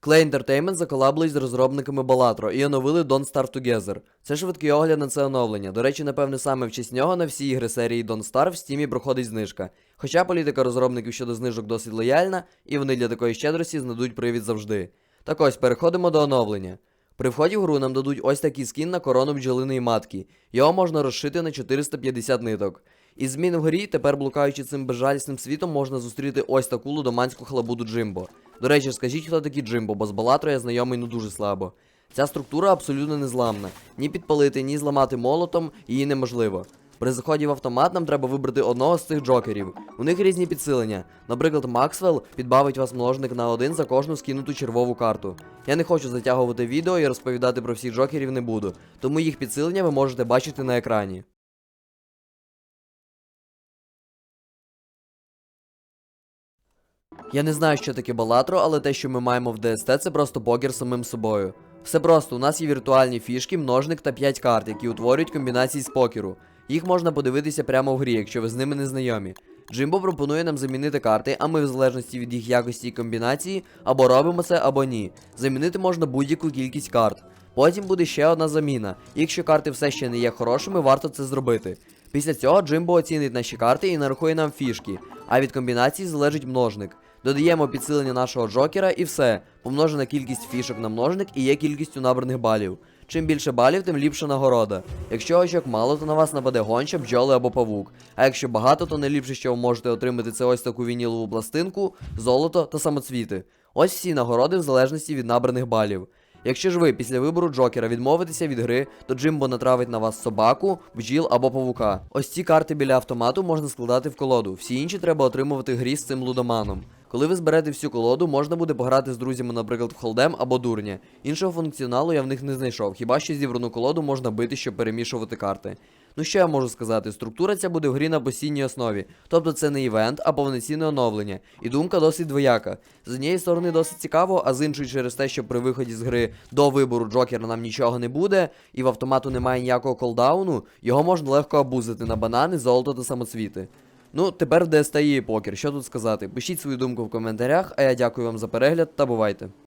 Clay Entertainment заколаблись з розробниками Balatro і оновили Don't Starve Together. Це швидкий огляд на це оновлення. До речі, напевне, саме в честь нього на всі ігри серії Don't Starve в Steam проходить знижка. Хоча політика розробників щодо знижок досить лояльна, і вони для такої щедрості знайдуть привід завжди. Так ось, переходимо до оновлення. При вході в гру нам дадуть ось такий скін на корону бджолиної матки. Його можна розшити на 450 ниток. Із змін в грі, тепер блукаючи цим безжалісним світом, можна зустріти ось таку лудоманську хлабуду Джимбо. До речі, скажіть, хто такий Джимбо, бо з Балатро я знайомий ну дуже слабо. Ця структура абсолютно незламна. Ні підпалити, ні зламати молотом її неможливо. При заході в автомат нам треба вибрати одного з цих джокерів. У них різні підсилення. Наприклад, Максвелл підбавить вас множник на один за кожну скинуту червову карту. Я не хочу затягувати відео і розповідати про всіх джокерів не буду, тому їх підсилення ви можете бачити на екрані. Я не знаю, що таке Балатро, але те, що ми маємо в ДСТ, це просто покер самим собою. Все просто, у нас є віртуальні фішки, множник та 5 карт, які утворюють комбінації з покеру. Їх можна подивитися прямо в грі, якщо ви з ними не знайомі. Джимбо пропонує нам замінити карти, а ми в залежності від їх якості і комбінації або робимо це, або ні. Замінити можна будь-яку кількість карт. Потім буде ще одна заміна. Якщо карти все ще не є хорошими, варто це зробити. Після цього Джимбо оцінить наші карти і нарахує нам фішки, а від комбінації залежить множник. Додаємо підсилення нашого джокера і все. Помножена кількість фішок на множник і є кількістю набраних балів. Чим більше балів, тим ліпша нагорода. Якщо очок мало, то на вас нападе гонча, бджоли або павук. А якщо багато, то найліпше, що ви можете отримати, це ось таку вінілову пластинку, золото та самоцвіти. Ось всі нагороди в залежності від набраних балів. Якщо ж ви після вибору Джокера відмовитеся від гри, то Джимбо натравить на вас собаку, бджіл або павука. Ось ці карти біля автомату можна складати в колоду. Всі інші треба отримувати грі з цим лудоманом. Коли ви зберете всю колоду, можна буде пограти з друзями, наприклад, в холдем або дурня. Іншого функціоналу я в них не знайшов, хіба що зібрану колоду можна бити, щоб перемішувати карти. Ну що я можу сказати? Структура ця буде в грі на постійній основі. Тобто це не івент, а повноцінне оновлення. І думка досить двояка. З однієї сторони досить цікаво, а з іншої через те, що при виході з гри до вибору Джокера нам нічого не буде, і в автомату немає ніякого колдауну, його можна легко абузити на банани, золото та самоцвіти. Ну, тепер в DST є покер, що тут сказати? Пишіть свою думку в коментарях, а я дякую вам за перегляд та бувайте.